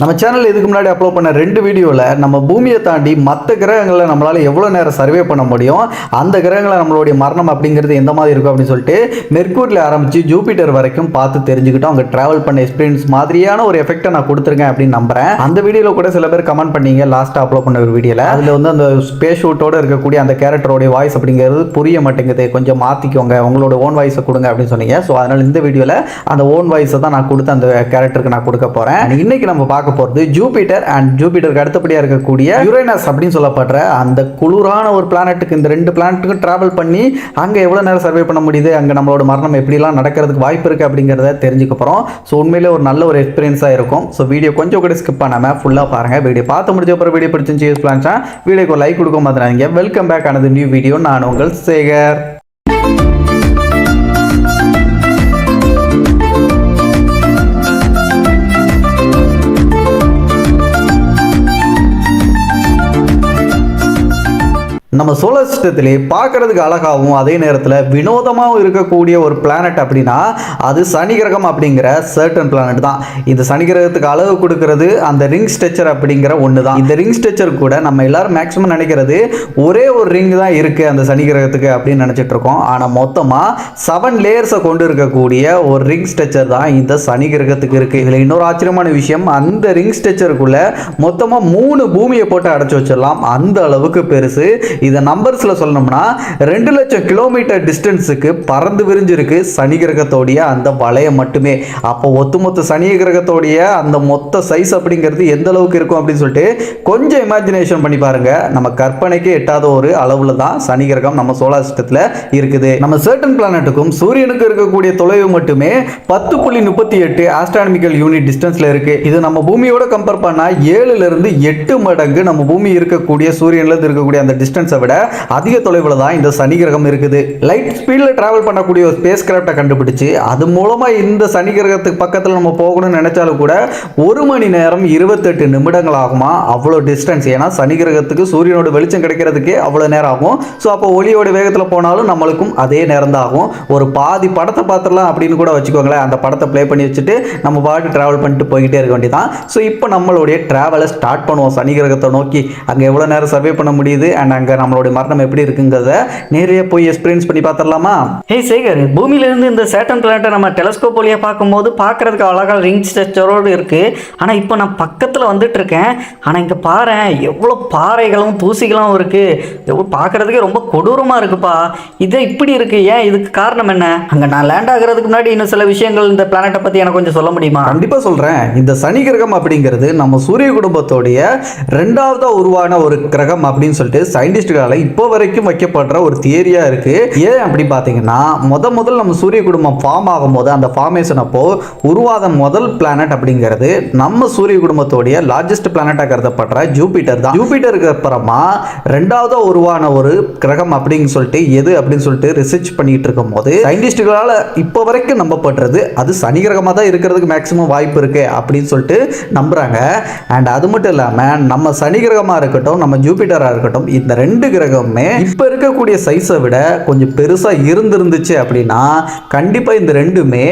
நம்ம சேனல் இதுக்கு முன்னாடி அப்லோட் பண்ண ரெண்டு வீடியோவில் நம்ம பூமியை தாண்டி மற்ற கிரகங்களில் நம்மளால் எவ்வளோ நேரம் சர்வே பண்ண முடியும்? அந்த கிரகங்களில் நம்மளுடைய மரணம் அப்படிங்கிறது எந்த மாதிரி இருக்கும் அப்படின்னு சொல்லிட்டு மெர்க்கூரில் ஆரம்பித்து ஜூபிட்டர் வரைக்கும் பார்த்து தெரிஞ்சுக்கிட்டோம். அவங்க ட்ராவல் பண்ண எக்ஸ்பீரியன்ஸ் மாதிரியான ஒரு எஃபெக்ட்டை நான் கொடுத்துருக்கேன் அப்படின்னு நம்புறேன். அந்த வீடியோவில் கூட சில பேர் கமெண்ட் பண்ணீங்க லாஸ்ட்டாக அப்லோட் பண்ண ஒரு வீடியோவில் அதில் வந்து அந்த ஸ்பேஸ் ஷூட்டோடு இருக்கக்கூடிய அந்த கேரக்டரோடைய வாய்ஸ் அப்படிங்கிறது புரிய மாட்டேங்குது. கொஞ்சம் மாற்றிக்கோங்க உங்களோட ஓன் வாய்ஸை கொடுங்க அப்படின்னு சொன்னீங்க. ஸோ அதனால் இந்த வீடியோவில் அந்த ஓன் வாய்ஸை தான் நான் கொடுத்து அந்த கேரக்டருக்கு நான் கொடுக்க போகிறேன் இன்றைக்கி நம்ம பார்க்க போகிறது ஜூபிட்டர் அண்ட் ஜூபிட்டருக்கு அடுத்தபடியாக இருக்கக்கூடிய யுரேனஸ் அப்படின்னு சொல்லப்படுற அந்த குளிரான ஒரு பிளானட்டுக்கு இந்த ரெண்டு பிளானட்டுக்கும் டிராவல் பண்ணி அங்கே எவ்வளோ நேரம் சர்வே பண்ண முடியுது அங்கே நம்மளோட மரணம் எப்படிலாம் நடக்கிறதுக்கு வாய்ப்பு இருக்குது அப்படிங்கிறத தெரிஞ்சுக்க போகிறோம் ஸோ உண்மையிலே ஒரு நல்ல ஒரு எக்ஸ்பீரியன்ஸாக இருக்கும். ஸோ வீடியோ கொஞ்சம் கூட ஸ்கிப் பண்ணாமல் ஃபுல்லாக பாருங்கள் வீடியோ பார்த்து முடிஞ்ச அப்புறம் வீடியோ பிடிச்சிருந்து யூஸ் பிளான்ஸா வீடியோக்கு லைக் கொடுக்க மாத்திராங்க வெல்கம் பேக் ஆனது நியூ வீடியோ நான் உங்கள் சேகர். நம்ம சோலார் சிஸ்டத்திலே பார்க்கறதுக்கு அழகாகவும் அதே நேரத்தில் வினோதமாகவும் இருக்கக்கூடிய ஒரு பிளானட் அப்படின்னா அது சனி கிரகம் அப்படிங்கிற சர்டன் பிளானட் தான். இந்த சனி கிரகத்துக்கு அளவு கொடுக்கறது அந்த ரிங் ஸ்ட்ரெச்சர் அப்படிங்கிற ஒன்று தான் இந்த ரிங் ஸ்ட்ரெச்சர் கூட நம்ம எல்லாரும் மேக்ஸிமம் நினைக்கிறது ஒரே ஒரு ரிங் தான் இருக்குது அந்த சனி கிரகத்துக்கு அப்படின்னு நினச்சிட்டு இருக்கோம் ஆனால் மொத்தமாக செவன் லேயர்ஸை கொண்டு இருக்கக்கூடிய ஒரு ரிங் ஸ்ட்ரெச்சர் தான் இந்த சனி கிரகத்துக்கு இருக்குது இதில் இன்னொரு ஆச்சரியமான விஷயம் அந்த ரிங் ஸ்ட்ரக்சருக்குள்ளே மொத்தமாக மூணு பூமியை போட்டு அடைச்சி வச்சிடலாம். அந்த அளவுக்கு பெருசு. இதை நம்பர்ஸில் சொல்லணும்னா ரெண்டு லட்சம் கிலோமீட்டர் டிஸ்டன்ஸுக்கு பறந்து விரிஞ்சிருக்கு சனி கிரகத்தோடைய அந்த வளையம் மட்டுமே. அப்போ ஒட்டுமொத்த சனி கிரகத்தோடைய அந்த மொத்த சைஸ் அப்படிங்கிறது எந்த அளவுக்கு இருக்கும் அப்படின்னு சொல்லிட்டு கொஞ்சம் இமேஜினேஷன் பண்ணி பாருங்க. நம்ம கற்பனைக்கு எட்டாத ஒரு அளவில் தான் சனி கிரகம் நம்ம சோலார் சிஸ்டத்தில் இருக்குது. நம்ம சர்டன் பிளானட்டுக்கும் சூரியனுக்கு இருக்கக்கூடிய தொலைவு மட்டுமே பத்து புள்ளி முப்பத்தி எட்டு ஆஸ்ட்ரானமிக்கல் யூனிட் டிஸ்டன்ஸில் இருக்கு. இது நம்ம பூமியோட கம்பேர் பண்ணால் ஏழுல இருந்து எட்டு மடங்கு நம்ம பூமி இருக்கக்கூடிய சூரியன்ல இருக்கக்கூடிய அந்த டிஸ்டன்ஸ் விட அதிக தொலைவில் தான் இந்த சனி கிரகம் இருக்குது. லைட் ஸ்பீடில் ட்ராவல் பண்ணக்கூடிய ஒரு ஸ்பேஸ் கிராஃப்டை கண்டுபிடிச்சு அது மூலமாக இந்த சனி கிரகத்துக்கு பக்கத்தில் நம்ம போகணும்னு நினைச்சாலும் கூட ஒரு மணி நேரம் இருபத்தெட்டு நிமிடங்கள் ஆகுமா? அவ்வளோ டிஸ்டன்ஸ் ஏன்னா சனி கிரகத்துக்கு சூரியனோட வெளிச்சம் கிடைக்கிறதுக்கே அவ்வளோ நேரம் ஆகும். ஸோ அப்போ ஒளியோட வேகத்தில் போனாலும் நம்மளுக்கும் அதே நேரம் தான் ஆகும். ஒரு பாதி படத்தை பார்த்துடலாம் அப்படின்னு கூட வச்சுக்கோங்களேன். அந்த படத்தை ப்ளே பண்ணி வச்சுட்டு நம்ம பாட்டு ட்ராவல் பண்ணிட்டு போய்கிட்டே இருக்க வேண்டியதான் ஸோ இப்போ நம்மளுடைய ட்ராவலை ஸ்டார்ட் பண்ணுவோம். சனி கிரகத்தை நோக்கி அங்கே எவ்வளோ நேரம் சர்வே பண்ண முடியுது? அண்ட் அங்கே நம்மளுடைய மரணம் எப்படி இருக்குங்கிறத நேரே போய் எக்ஸ்பீரியன்ஸ் பண்ணி பார்த்துடலாமா? ஹே சேகர் பூமியிலேருந்து இந்த சேட்டன் பிளானட்டை நம்ம டெலஸ்கோப் வழியாக பார்க்கும்போது பார்க்கறதுக்கு அழகாக ரிங் ஸ்ட்ரக்சரோடு இருக்குது ஆனால் இப்போ நான் பக்கத்தில் வந்துட்டு இருக்கேன் ஆனால் இங்கே பாரு எவ்வளோ பாறைகளும் தூசிகளும் இருக்குது எவ்வளோ பார்க்கறதுக்கே ரொம்ப கொடூரமாக இருக்குப்பா. இது இப்படி இருக்கு. ஏன் இதுக்கு காரணம் என்ன? அங்கே நான் லேண்ட் ஆகுறதுக்கு முன்னாடி இன்னும் சில விஷயங்கள் இந்த பிளானட்டை பற்றி எனக்கு கொஞ்சம் சொல்ல முடியுமா? கண்டிப்பா சொல்றேன். இந்த சனி கிரகம் அப்படிங்கிறது நம்ம சூரிய குடும்பத்தோடைய ரெண்டாவதா உருவான ஒரு கிரகம் அப்படின்னு சொல்லிட்டு சயின்டிஸ்டுகளால இப்போ வரைக்கும் வைக்கப்படுற ஒரு தியரியா இருக்கு. ஏன் அப்படி பாத்தீங்கன்னா முத முதல் நம்ம சூரிய குடும்பம் ஃபார்ம் ஆகும்போது அந்த ஃபார்மேஷன் அப்போ உருவாத முதல் பிளானட் அப்படிங்கிறது நம்ம சூரிய குடும்பத்தோடைய லார்ஜஸ்ட் பிளானட்டா கருதப்படுற ஜூபிட்டர் தான். ஜூபிட்டருக்கு அப்புறமா ரெண்டாவது உருவான ஒரு கிரகம் அப்படின்னு சொல்லிட்டு எது அப்படின்னு சொல்லிட்டு ரிசர்ச் பண்ணிட்டு இருக்கும் போது சயின்டிஸ்டுகளால இப்போ வரைக்கும் நம்பப்படுறது அது சனி கிரகமாக தான் இருக்கிறதுக்கு மேக்ஸிமம் வாய்ப்பு இருக்கு அப்படின்னு சொல்லிட்டு நம்புறாங்க. அண்ட் அது மட்டும் இல்லாமல் நம்ம சனி கிரகமாக இருக்கட்டும் நம்ம ஜூபிட்டராக இருக்கட்டும் இந்த ரெண்டு கிரகமுமே இப்போ இருக்கக்கூடிய சைஸை விட கொஞ்சம் பெருசா இருந்திருந்துச்சு அப்படின்னா கண்டிப்பா இந்த ரெண்டுமே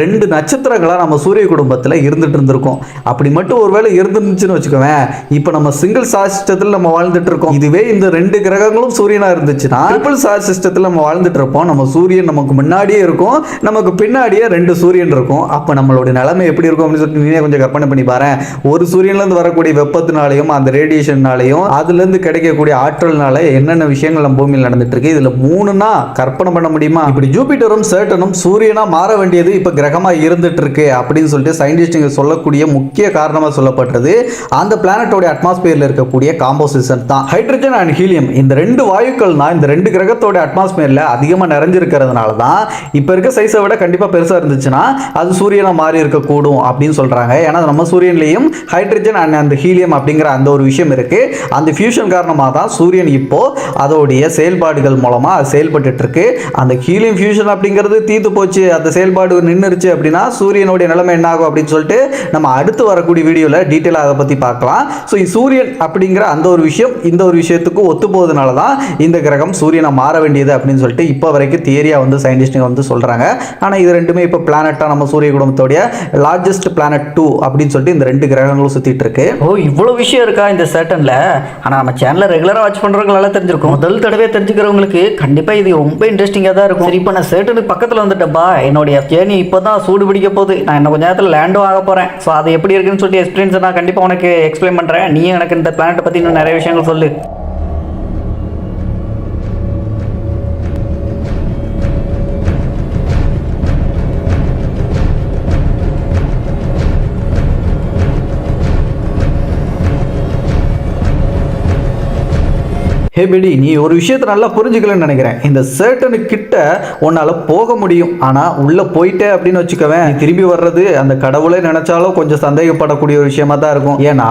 ரெண்டு நட்சத்திரங்களா நம்ம சூரிய குடும்பத்தில் இருந்துட்டு இருந்திருக்கும். அப்படி மட்டும் ஒருவேளை இருந்துருந்துச்சுன்னு வச்சுக்கோவேன். இப்போ நம்ம சிங்கிள் சார் சிஸ்டத்தில் நம்ம வாழ்ந்துட்டு இருக்கோம். இதுவே இந்த ரெண்டு கிரகங்களும் சூரியனா இருந்துச்சுன்னா ட்ரிபிள் சார் சிஸ்டத்தில் நம்ம வாழ்ந்துட்டு இருப்போம். நம்ம சூரியன் நமக்கு முன்னாடியே இருக்கும். நமக்கு பின்னாடியே ரெண்டு சூரியன் இருக்கும். அப்போ நம்மளுடைய நிலைமை எப்படி இருக்கும் அப்படின்னு சொல்லிட்டு நீனே கொஞ்சம் கற்பனை பண்ணி பாரு ஒரு சூரியன்லேருந்து வரக்கூடிய வெப்பத்தினாலையும் அந்த ரேடியேஷன்னாலையும் அதுலேருந்து கிடைக்கக்கூடிய ஆற்றல்னால என்னென்ன விஷயங்கள் நம்ம பூமியில் நடந்துட்டு இருக்கு இதில் மூணுனா கற்பனை பண்ண முடியுமா? இப்படி ஜூபிட்டரும் சேட்டனும் சூரியனா மாற வேண்டியது இப்போ கிரகமா இருந்துட்டு இருக்கு அப்படின்னு சொல்லிட்டு சயின்டிஸ்டுங்க சொல்லக்கூடிய முக்கிய காரணமாக சொல்லப்பட்டது. அந்த பிளானட்டோட அட்மாஸ்பியர்ல இருக்கக்கூடிய காம்போசிஷன் தான். ஹைட்ரஜன் அண்ட் ஹீலியம் இந்த ரெண்டு வாயுக்கள் தான் இந்த ரெண்டு கிரகத்தோட அட்மாஸ்பியர்ல அதிகமாக நிறைஞ்சிருக்கிறதுனால தான் இப்போ இருக்க சைஸை விட கண்டிப்பாக பெருசாக இருந்துச்சுன்னா அது சூரியனை மாறி இருக்கக்கூடும் அப்படின்னு சொல்றாங்க. ஏன்னா நம்ம சூரியன்லேயும் ஹைட்ரஜன் அண்ட் அந்த ஹீலியம் அப்படிங்கிற அந்த ஒரு விஷயம் இருக்கு. அந்த ஃபியூஷன் காரணமாக தான் சூரியன் இப்போ அதோடைய செயல்பாடுகள் மூலமாக அது செயல்பட்டுட்டு இருக்கு அந்த ஹீலியம் ஃபியூஷன் அப்படிங்கிறது தீர்த்து போச்சு. அந்த செயல்பாடு நின்றுருச்சு அப்படின்னா சூரியனுடைய நிலைமை என்ன ஆகும் அப்படின்னு சொல்லிட்டு நம்ம அடுத்து வரக்கூடிய வீடியோவில் டீட்டெயிலாக அதை பற்றி பார்க்கலாம். ஸோ சூரியன் அப்படிங்கிற அந்த ஒரு விஷயம் இந்த ஒரு விஷயத்துக்கு ஒத்து போவதனால தான் இந்த கிரகம் சூரியனை மாற வேண்டியது அப்படின்னு சொல்லிட்டு இப்போ வரைக்கும் தியரியாக வந்து சயின்டிஸ்ட்டுங்க வந்து சொல்கிறாங்க ஆனால் இது ரெண்டுமே இப்போ பிளானட்டாக நம்ம சூரிய குடும்பத்தோடைய லார்ஜஸ்ட் பிளானட் டூ அப்படின்னு சொல்லிட்டு இந்த ரெண்டு கிரகங்களும் சுற்றிட்டு இருக்கு ஓ இவ்வளோ விஷயம் இருக்கா இந்த சேட்டனில் ஆனால் நம்ம சேனலை ரெகுலராக வாட்ச் பண்ணுறவங்க நல்லா தெரிஞ்சிருக்கும். முதல் தடவை தெரிஞ்சுக்கிறவங்களுக்கு கண்டிப்பாக இது ரொம்ப இன்ட்ரெஸ்டிங்காக தான் இருக்கும். இப்போ நான் சேட்டனுக்கு பக்கத்தில் வந்துட்டப்பா என்னுடைய ஜேர்னி இப்போ தான் சூடு பிடிக்க போகுது. நான் இன்னும் கொஞ்ச நேரத்தில் லேண்டும் ஆக போகிறேன் ஸோ அது எப்படி இருக்குன்னு சொல்லிட்டு எக்ஸ்பீரியன்ஸை நான் கண்டிப்பாக உனக்கு எக்ஸ்பிளைன் பண்ணுறேன் நீயும் எனக்கு இந்த பிளானட்டை பற்றி இன்னும் நிறைய விஷயங்கள் சொல்லு. ஹே பெடி நீ ஒரு விஷயத்தை நல்லா புரிஞ்சுக்கலன்னு நினைக்கிறேன். இந்த சேர்டனு கிட்ட உன்னால போக முடியும். ஆனா உள்ள போயிட்டே அப்படின்னு வச்சுக்கவேன் திரும்பி வர்றது அந்த கடவுளே நினைச்சாலும் கொஞ்சம் சந்தேகப்படக்கூடிய ஒரு விஷயமா தான் இருக்கும். ஏன்னா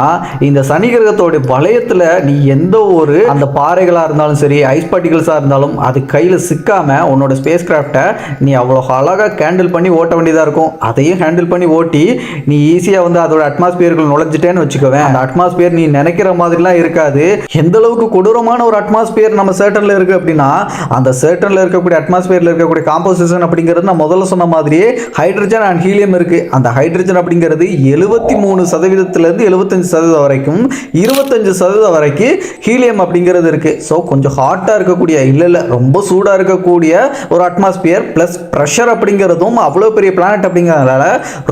இந்த சனி கிரகத்தோட வளையத்துல நீ எந்த ஒரு அந்த பாறைகளா இருந்தாலும் சரி ஐஸ் பார்ட்டிகல்ஸா இருந்தாலும் அது கையில சிக்காம உன்னோட ஸ்பேஸ் கிராஃப்டை நீ அவ்வளோ அழகா கேண்டில் பண்ணி ஓட்ட வேண்டியதா இருக்கும். அதையும் ஹேண்டில் பண்ணி ஓட்டி நீ ஈஸியா வந்து அதோட அட்மாஸ்பியர்கள் நுழைஞ்சிட்டேன்னு வச்சுக்கவேன். அந்த அட்மாஸ்பியர் நீ நினைக்கிற மாதிரிலாம் இருக்காது. எந்த அளவுக்கு கொடூரமான ஒரு அட்மாஸ்பியர் நம்ம சேட்டனில் இருக்குது அப்படின்னா அந்த சேட்டனில் இருக்கக்கூடிய அட்மாஸ்பியரில் இருக்கக்கூடிய காம்போசிஷன் அப்படிங்கிறது நான் முதல்ல சொன்ன மாதிரியே ஹைட்ரஜன் அண்ட் ஹீலியம் இருக்குது அந்த ஹைட்ரஜன் அப்படிங்கிறது எழுபத்தி மூணு சதவீதத்துலேருந்து எழுபத்தஞ்சு சதவீதம் வரைக்கும் இருபத்தஞ்சு சதவீதம் வரைக்கும் ஹீலியம் அப்படிங்கிறது இருக்குது ஸோ கொஞ்சம் ஹாட்டாக இருக்கக்கூடிய இல்லை இல்லை ரொம்ப சூடாக இருக்கக்கூடிய ஒரு அட்மாஸ்பியர் ப்ளஸ் ப்ரெஷர் அப்படிங்கிறதும் அவ்வளோ பெரிய பிளானட் அப்படிங்கிறதுனால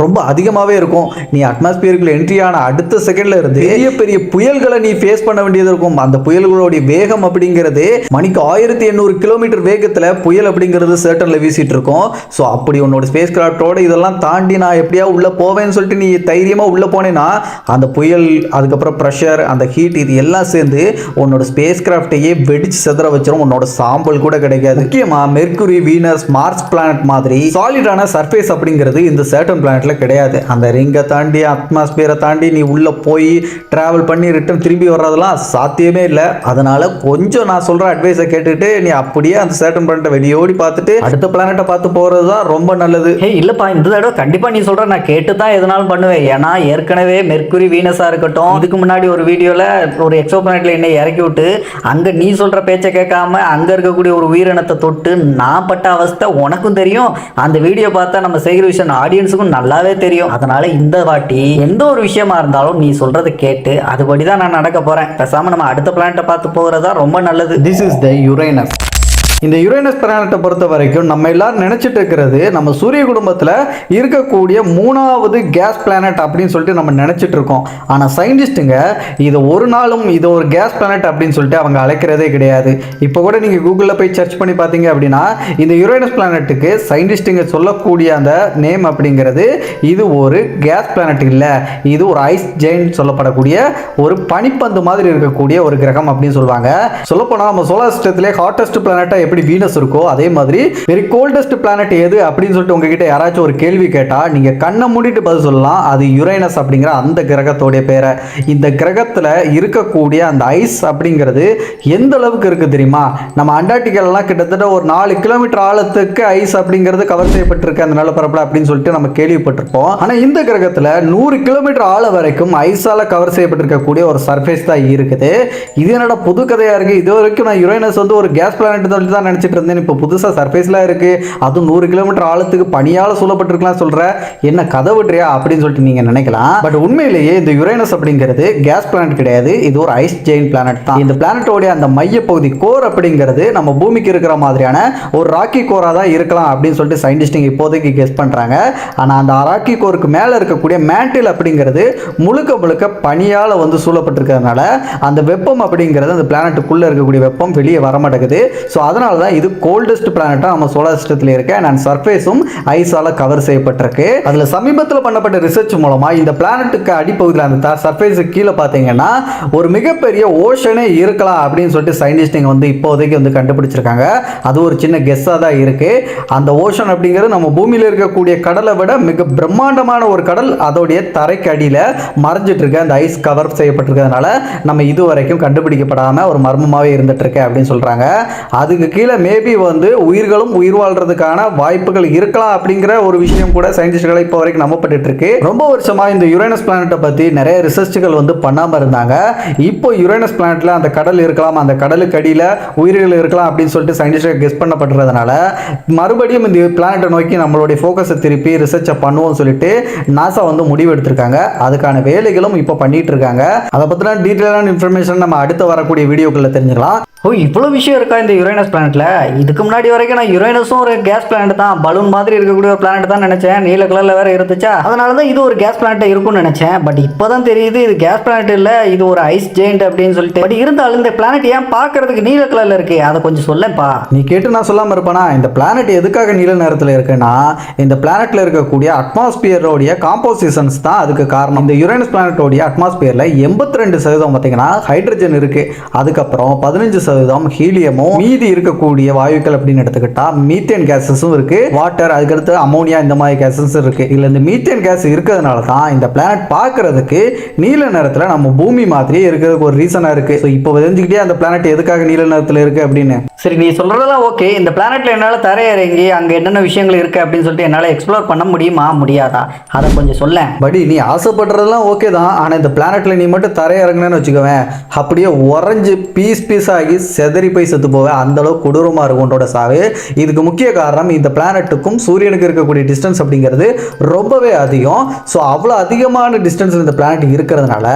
ரொம்ப அதிகமாகவே இருக்கும். நீ அட்மாஸ்பியருக்குள்ள என்ட்ரி ஆன அடுத்த செகண்ட்ல இருந்து பெரிய பெரிய புயல்களை நீ ஃபேஸ் பண்ண வேண்டியது இருக்கும். அந்த புயல்களுடைய வேகம் அப்படிங்கிறது மணிக்கு ஆயிரத்தி எண்ணூறு கிலோமீட்டர் வேகத்தில் புயல் அப்படிங்கிறது சேட்டனில் வீசிட்டு இருக்கும். ஸோ அப்படி உன்னோட ஸ்பேஸ் கிராஃப்டோட இதெல்லாம் தாண்டி நான் எப்படியா உள்ள போவேன்னு சொல்லிட்டு நீ தைரியமாக உள்ள போனேன்னா அந்த புயல் அதுக்கப்புறம் ப்ரெஷர் அந்த ஹீட் இது எல்லாம் சேர்ந்து உன்னோட ஸ்பேஸ் கிராஃப்டையே வெடிச்சு செதற வச்சிடும் உன்னோட சாம்பல் கூட கிடைக்காது. முக்கியமாக மெர்குரி வீனஸ் மார்ஸ் பிளானட் மாதிரி சாலிடான சர்ஃபேஸ் அப்படிங்கிறது இந்த சேட்டன் பிளானட்ல கிடையாது. அந்த ரிங்கை தாண்டி அட்மாஸ்பியரை தாண்டி நீ உள்ள போய் டிராவல் பண்ணி ரிட்டர்ன் திரும்பி வர்றதெல்லாம் சாத்தியமே இல்லை. அதனால கொஞ்சம் நான் சொல்ற அட்வைஸை கேட்டுட்டு நீ அப்படியே அந்த சேட்டன் பிளானட்டை வெளியோடி பார்த்துட்டு அடுத்த பிளானட்டை பார்த்து போகிறது தான் ரொம்ப நல்லது. ஏ இல்லைப்பா இந்த தடவை கண்டிப்பாக நீ சொல்கிற நான் கேட்டு தான் எதனாலும் பண்ணுவேன். ஏன்னா ஏற்கனவே மெர்க்குரி வீனஸாக இருக்கட்டும் இதுக்கு முன்னாடி ஒரு வீடியோவில் ஒரு எக்ஸோ பிளானட்ல என்னை இறக்கி விட்டு அங்கே நீ சொல்கிற பேச்சை கேட்காம அங்கே இருக்கக்கூடிய ஒரு உயிரினத்தை தொட்டு நான் பட்ட அவஸ்தை உனக்கும் தெரியும். அந்த வீடியோ பார்த்தா நம்ம சேகர் விஷன் ஆடியன்ஸுக்கும் நல்லாவே தெரியும். அதனால இந்த வாட்டி எந்த ஒரு விஷயமா இருந்தாலும் நீ சொல்கிறத கேட்டு அதுபடி தான் நான் நடக்க போகிறேன் பேசாமல் நம்ம அடுத்த பிளானட்டை பார்த்து போகிறதா ரொம்ப நல்லது. திஸ் இஸ் த யுரேனஸ் இந்த யுரேனஸ் பிளானட்டை பொறுத்த வரைக்கும் நம்ம எல்லாரும் நினைச்சிட்டு இருக்கிறது நம்ம சூரிய குடும்பத்தில் இருக்கக்கூடிய மூணாவது கேஸ் பிளானட் அப்படின்னு சொல்லிட்டு நம்ம நினைச்சிட்டு இருக்கோம். ஆனால் சயின்டிஸ்ட்டுங்க இதை ஒரு நாளும் இது ஒரு கேஸ் பிளானட் அப்படின்னு சொல்லிட்டு அவங்க அழைக்கிறதே கிடையாது. இப்போ கூட நீங்கள் கூகுளில் போய் சர்ச் பண்ணி பார்த்தீங்க அப்படின்னா இந்த யுரேனஸ் பிளானட்டுக்கு சயின்டிஸ்ட்டுங்க சொல்லக்கூடிய அந்த நேம் அப்படிங்கிறது இது ஒரு கேஸ் பிளானட் இல்லை. இது ஒரு ஐஸ் ஜெயின் சொல்லப்படக்கூடிய ஒரு பனிப்பந்து மாதிரி இருக்கக்கூடிய ஒரு கிரகம் அப்படின்னு சொல்லுவாங்க. சொல்லப்போனால் நம்ம சோலார் சிஸ்டத்திலே ஹாட்டஸ்ட் பிளானட்டாக எப்படி வீனஸ் இருக்கோ அதே மாதிரி வெரி கோல்டஸ்ட் பிளானட் எது அப்படின்னு சொல்லிட்டு உங்ககிட்ட யாராச்சும் ஒரு கேள்வி கேட்டால் நீங்கள் கண்ணை மூடிட்டு பதில் சொல்லலாம். அது யுரேனஸ் அப்படிங்கிற அந்த கிரகத்தோடைய பேரை. இந்த கிரகத்தில் இருக்கக்கூடிய அந்த ஐஸ் அப்படிங்கிறது எந்த அளவுக்கு இருக்குது தெரியுமா? நம்ம அண்டார்டிகாலலாம் கிட்டத்தட்ட ஒரு நாலு கிலோமீட்டர் ஆழத்துக்கு ஐஸ் அப்படிங்கிறது கவர் செய்யப்பட்டிருக்கு அந்த நிலப்பரப்பில் அப்படின்னு சொல்லிட்டு நம்ம கேள்விப்பட்டிருப்போம். ஆனால் இந்த கிரகத்தில் நூறு கிலோமீட்டர் ஆழம் வரைக்கும் ஐஸால் கவர் செய்யப்பட்டிருக்கக்கூடிய ஒரு சர்ஃபேஸ் தான் இருக்குது. இது என்னோட புது கதையாக இருக்குது இது வரைக்கும் நான் யுரேனஸ் வந்து ஒரு கேஸ் பிளானட் சொல்லி தான் நினச்சிட்டு இருந்தேன் இப்போ புதுசாக சர்ஃபேஸ்லாம் இருக்குது அதுவும் நூறு கிலோமீட்டர் ஆழத்துக்கு பனியால் சூழப்பட்டிருக்கலாம் சொல்கிற என்ன கதை விட்றியா அப்படின்னு சொல்லிட்டு நீங்கள் நினைக்கலாம். பட் உண்மையிலேயே இந்த யுரேனஸ் அப்படிங்கிறது கேஸ் பிளானட் கிடையாது. இது ஒரு ஐஸ் ஜெயின் பிளானட் தான். இந்த பிளானட்டோடைய அந்த மையப்பகுதி கோர் அப்படிங்கிறது நம்ம பூமிக்கு இருக்கிற மாதிரியான ஒரு ராக்கி கோராக தான் இருக்கலாம் அப்படின்னு சொல்லிட்டு சயின்டிஸ்டிங் இப்போதைக்கு கெஸ் பண்ணுறாங்க ஆனால் அந்த ராக்கி கோருக்கு மேலே இருக்கக்கூடிய மேண்டில் அப்படிங்கிறது முழுக்க முழுக்க பனியால் வந்து சூழப்பட்டிருக்கிறதுனால அந்த வெப்பம் அப்படிங்கிறது அந்த பிளானட்டுக்குள்ளே இருக்கக்கூடிய வெப்பம் வெளியே வர மாட்டேங்குது ஸோ அதனால் அதனால தான் இது கோல்டஸ்ட் பிளானட்டாக நம்ம சோலார் சிஸ்டத்தில் இருக்க. அண்ட் சர்ஃபேஸும் ஐஸால் கவர் செய்யப்பட்டிருக்கு. அதில் சமீபத்தில் பண்ணப்பட்ட ரிசர்ச் மூலமாக இந்த பிளானட்டுக்கு அடிப்பகுதியில் அந்த சர்ஃபேஸுக்கு கீழே பார்த்தீங்கன்னா ஒரு மிகப்பெரிய ஓஷனே இருக்கலாம் அப்படின்னு சொல்லிட்டு சயின்டிஸ்டிங்க வந்து இப்போதைக்கு வந்து கண்டுபிடிச்சிருக்காங்க. அது ஒரு சின்ன கெஸ்ஸாக தான் இருக்குது அந்த ஓஷன் அப்படிங்கிறது நம்ம பூமியில் இருக்கக்கூடிய கடலை விட மிக பிரம்மாண்டமான ஒரு கடல். அதோடைய தரைக்கு அடியில் மறைஞ்சிட்டு இருக்கு அந்த ஐஸ் கவர் செய்யப்பட்டிருக்கிறதுனால நம்ம இது வரைக்கும் கண்டுபிடிக்கப்படாமல் ஒரு மர்மமாகவே இருந்துட்டு இருக்கு அப்படின்னு சொல்கிறாங்க அதுக்கு கீழே மேபி வந்து உயிர்களும் உயிர் வாழ்றதுக்கான வாய்ப்புகள் இருக்கலாம் அப்படிங்கிற ஒரு விஷயம் கூட சயின்டிஸ்ட்களை இப்போ வரைக்கும் நம்பப்பட்டு இருக்கு ரொம்ப வருஷமா இந்த யுரேனஸ் பிளானட்டை பற்றி நிறைய ரிசர்ச்கள் வந்து பண்ணாமல் இருந்தாங்க. இப்போ யுரேனஸ் பிளானட்ல அந்த கடல் இருக்கலாம் அந்த கடலுக்கு அடியில் உயிர்கள் இருக்கலாம் அப்படின்னு சொல்லிட்டு சயின்டிஸ்ட் கெஸ் பண்ணப்படுறதுனால மறுபடியும் இந்த பிளானட்டை நோக்கி நம்மளுடைய ஃபோக்கஸை திருப்பி ரிசர்ச்சை பண்ணுவோம்னு சொல்லிட்டு நாசா வந்து முடிவு எடுத்திருக்காங்க அதுக்கான வேலைகளும் இப்போ பண்ணிட்டு இருக்காங்க அதை பற்றின டீட்டெயிலான இன்ஃபர்மேஷன் நம்ம அடுத்து வரக்கூடிய வீடியோக்களில் தெரிஞ்சுக்கலாம். ஓ இவ்வளோ விஷயம் இருக்கா இந்த யுரேனஸ் பிளானட்ல. இதுக்கு முன்னாடி வரைக்கும் நான் யுரேனஸும் ஒரு கேஸ் பிளானட் தான். பலூன் மாதிரி இருக்கக்கூடிய ஒரு பிளானட் தான் நினைச்சேன். நீல கலர்ல வேற இருந்துச்சா? அதனால தான் இது ஒரு கேஸ் பிளானட் இருக்கும்னு நினைச்சேன். பட் இப்போதான் தெரியுது இது கேஸ் பிளானட் இல்ல இது ஒரு ஐஸ் ஜெயிண்ட் அப்படின்னு சொல்லிட்டு. பட் இருந்தாலும் இந்த பிளானட் ஏன் பார்க்கறதுக்கு நீல கலர்ல இருக்கு? அதை கொஞ்சம் சொல்லேன்ப்பா. நீ கேட்டு நான் சொல்லாமல் இருப்பேனா? இந்த பிளானட் எதுக்காக நீல நேரத்தில் இருக்குன்னா இந்த பிளானட்ல இருக்கக்கூடிய அட்மாஸ்பியரோடைய காம்போசிஷன்ஸ் தான் அதுக்கு காரணம். இந்த யுரேனஸ் பிளானட்டோடைய அட்மாஸ்பியர்ல எண்பத்தி ரெண்டு சதவீதம் பார்த்தீங்கன்னா ஹைட்ரஜன் இருக்கு. அதுக்கப்புறம் பதினஞ்சு சதவீதம் ஹீலியமும் மீதி இருக்கக்கூடிய வாயுக்கள் அப்படின்னு எடுத்துக்கிட்டா மீத்தேன் கேஸஸும் இருக்கு. வாட்டர் அதுக்கடுத்து அமோனியா இந்த மாதிரி கேஸஸ் இருக்கு. இதுல இந்த மீத்தேன் கேஸ் இருக்கிறதுனால தான் இந்த பிளானட் பார்க்கறதுக்கு நீல நிறத்தில் நம்ம பூமி மாதிரியே இருக்கிறதுக்கு ஒரு ரீசனா இருக்கு. ஸோ இப்போ தெரிஞ்சுக்கிட்டே அந்த பிளானட் எதுக்காக நீல நிறத்தில் இருக்கு அப்படின்னு. சரி நீ சொல்றதெல்லாம் ஓகே இந்த பிளானட்ல என்னால் தரையிறங்கி அங்க என்னென்ன விஷயங்கள் இருக்கு அப்படின்னு சொல்லிட்டு என்னால் எக்ஸ்ப்ளோர் பண்ண முடியுமா? முடியாதா? அதை கொஞ்சம் சொல்லேன். படி நீ ஆசைப்படுறதெல்லாம் ஓகே தான். ஆனால் இந்த பிளானட்ல நீ மட்டும் தரையிறங்கினு வச்சுக்கோவேன். அப்படியே உறைஞ்சு பீஸ் பீஸ் ஆகி செதறி போய் செத்து போவேன். அந்த அளவுக்கு கொடூரமாக இருக்கும் உன்னோட சாவு. இதுக்கு முக்கிய காரணம் இந்த பிளானட்டுக்கும் சூரியனுக்கு இருக்கக்கூடிய டிஸ்டன்ஸ் அப்படிங்கிறது ரொம்பவே அதிகம். ஸோ அவ்வளோ அதிகமான டிஸ்டன்ஸில் இந்த பிளானட் இருக்கிறதுனால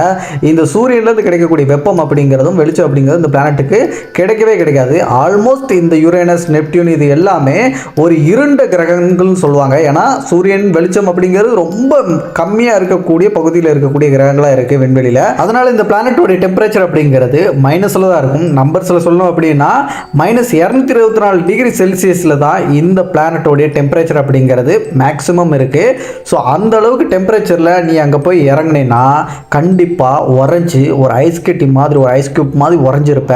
இந்த சூரியன்லேருந்து கிடைக்கக்கூடிய வெப்பம் அப்படிங்கிறதும் வெளிச்சம் அப்படிங்கிறது இந்த பிளானட்டுக்கு கிடைக்கவே கிடைக்காது. ஆல்மோஸ்ட் இந்த யுரேனஸ் நெப்டியூன் இது எல்லாமே ஒரு இருண்ட கிரகங்கள்னு சொல்லுவாங்க. ஏன்னா சூரியன் வெளிச்சம் அப்படிங்கிறது ரொம்ப கம்மியாக இருக்கக்கூடிய பகுதியில் இருக்கக்கூடிய கிரகங்களாக இருக்குது விண்வெளியில். அதனால் இந்த பிளானட்டோடைய டெம்பரேச்சர் அப்படிங்கிறது மைனஸில் தான் இருக்கும். நம்பர்ஸில் சொல்லணும் அப்படின்னா மைனஸ் இரநூத்தி இருபத்தி நாலு டிகிரி செல்சியஸில் தான் இந்த பிளானட்டோடைய டெம்பரேச்சர் அப்படிங்கிறது மேக்ஸிமம் இருக்குது ஸோ அந்த அளவுக்கு டெம்பரேச்சரில் நீ அங்கே போய் இறங்குனேன்னா கண்டிப்பாக உறைஞ்சி ஒரு ஐஸ் கட்டி மாதிரி ஒரு ஐஸ் கியூப் மாதிரி உறைஞ்சிருப்ப.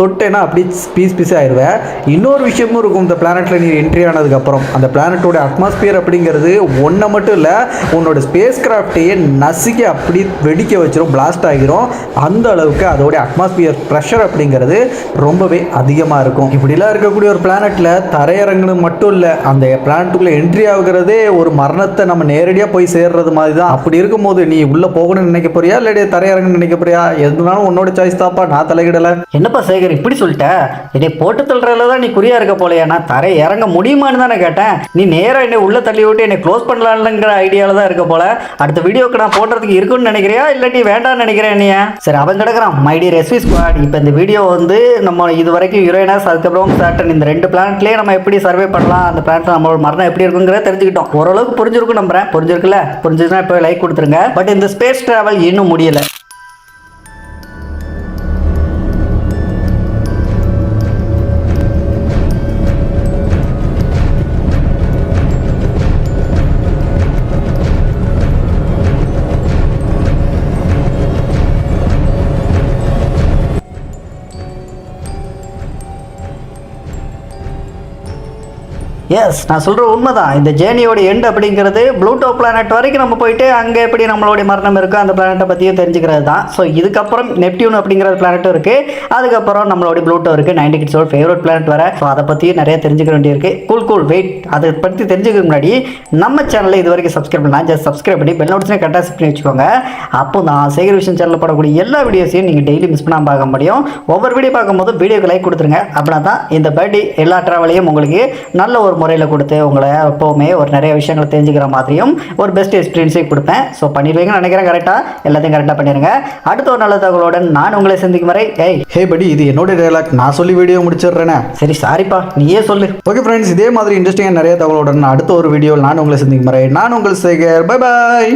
தொட்டேன்னா அப்படியே பீஸ் பீஸ் ஆயிடுவேன் இன்னொரு விஷயமும் இருக்கும் இந்த பிளானட்டில் நீ என்ட்ரி ஆனதுக்கப்புறம் அந்த பிளானட்டோட அட்மாஸ்பியர் அப்படிங்கிறது ஒன்றை மட்டும் இல்லை உன்னோட ஸ்பேஸ் கிராஃப்டையே நசுக்கி அப்படி வெடிக்க வச்சிரும் பிளாஸ்ட் ஆகிரும். அந்த அளவுக்கு அதோடைய அட்மாஸ்பியர் ப்ரெஷர் அப்படிங்கிறது ரொம்பவே அதிகமாக இருக்கும். இப்படிலாம் இருக்கக்கூடிய ஒரு பிளானட்டில் தரையிறங்குனது மட்டும் இல்லை அந்த பிளானட்டுக்குள்ளே என்ட்ரி ஆகுறதே ஒரு மரணத்தை நம்ம நேரடியாக போய் சேர்றது மாதிரி தான் அப்படி இருக்கும்போது நீ உள்ளே போகணும்னு நினைக்க போறியா? இல்லாட்டி தரையிறங்கணும்னு நினைக்க போறியா? எதுனாலும் உன்னோட சாய்ஸ் தாப்பா நான் தலையிடலை. என்னப்பா சேகர்? இப்படி சொல்லிட்ட என்னை போட்டு தள்ளுறதுல தான் நீ குறியா இருக்க போலையா நான் தரை இறங்க முடியுமான்னு தானே கேட்டேன். நீ நேரா என்னை உள்ள தள்ளி விட்டு என்னை க்ளோஸ் பண்ணலான்னுங்கிற ஐடியாவில் தான் இருக்க போல. அடுத்த வீடியோக்கு நான் போடுறதுக்கு இருக்குன்னு நினைக்கிறியா? இல்லாட்டி வேண்டாம்னு நினைக்கிறேன் நீ சரி அவன் கிடக்குறான். மை டியர் எஸ்வி ஸ்குவாட் இப்போ இந்த வீடியோ வந்து நம்ம இது வரைக்கும் யுரேனஸ் அதுக்கப்புறம் சாட்டன் இந்த ரெண்டு பிளானட்லேயே நம்ம எப்படி சர்வே பண்ணலாம் அந்த பிளானட் நம்மளோட மரணம் எப்படி இருக்குங்கிறத தெரிஞ்சுக்கிட்டோம். ஓரளவுக்கு புரிஞ்சிருக்கும் நம்புறேன். புரிஞ்சிருக்குல்ல? புரிஞ்சிருக்குன்னா இப்போ லைக் கொடுத்துருங்க. பட் இந்த ஸ்பேஸ் டிராவல் இன்னும் முடியலை. எஸ் நான் சொல்கிற உண்மைதான். இந்த ஜேர்னியோட எண்ட் அப்படிங்கிறது ப்ளூட்டோ பிளானட் வரைக்கும் நம்ம போயிட்டு அங்கே எப்படி நம்மளுடைய மரணம் இருக்கோ அந்த பிளானட்டை பற்றியும் தெரிஞ்சுக்கிறது தான் ஸோ இதுக்கப்புறம் நெப்டியூன் அப்படிங்கிற பிளானட்டும் இருக்குது அதுக்கப்புறம் நம்மளுடைய ப்ளூட்டோ இருக்குது நைன்டி கிட்ஸோட ஃபேவரட் பிளானட் வர ஸோ அதை பற்றியும் நிறைய தெரிஞ்சுக்க வேண்டியிருக்கு. கூல் கூல் வெயிட் அதை பற்றி தெரிஞ்சுக்க முன்னாடி நம்ம சேனலை இது வரைக்கும் சப்ஸ்கிரைப் பண்ணலாம் ஜஸ்ட் சப்ஸ்கிரைப் பண்ணி பெல் நோட்டிஸ்னே கரெக்டாக செட் பண்ணி வச்சுக்கோங்க. அப்போ நான் சேகர் விஷன் சேனலில் போடக்கூடிய எல்லா வீடியோஸையும் நீங்கள் டெய்லி மிஸ் பண்ணாமல் பார்க்க முடியும். ஒவ்வொரு வீடியோ பார்க்கும்போது வீடியோக்கு லைக் கொடுத்துருங்க. அப்படின்னா தான் இந்த பர்த்டே எல்லா ட்ராவலையும் உங்களுக்கு நல்ல ஒரு முறையில் கொடுத்து உங்களை எப்போவுமே ஒரு நிறைய விஷயங்களை தெரிஞ்சுக்கிற மாதிரியும் ஒரு பெஸ்ட் எக்ஸ்பீரியன்ஸையும் கொடுப்பேன். ஸோ பண்ணிடுவீங்கன்னு நினைக்கிறேன் கரெக்டாக எல்லாத்தையும் கரெக்டாக பண்ணிடுங்க. அடுத்த ஒரு நல்ல தகவலுடன் நான் உங்களை சந்திக்கும் வரை ஏய். ஹே படி இது என்னோட டைலாக் நான் சொல்லி வீடியோ முடிச்சிடுறேனே. சரி சாரிப்பா நீயே சொல்லு. ஓகே ஃப்ரெண்ட்ஸ் இதே மாதிரி இன்ட்ரெஸ்டிங்காக நிறைய தகவலுடன் அடுத்த ஒரு வீடியோவில் நான் உங்களை சந்திக்கும் முறை நான் உங்கள் சேகர் பை பாய்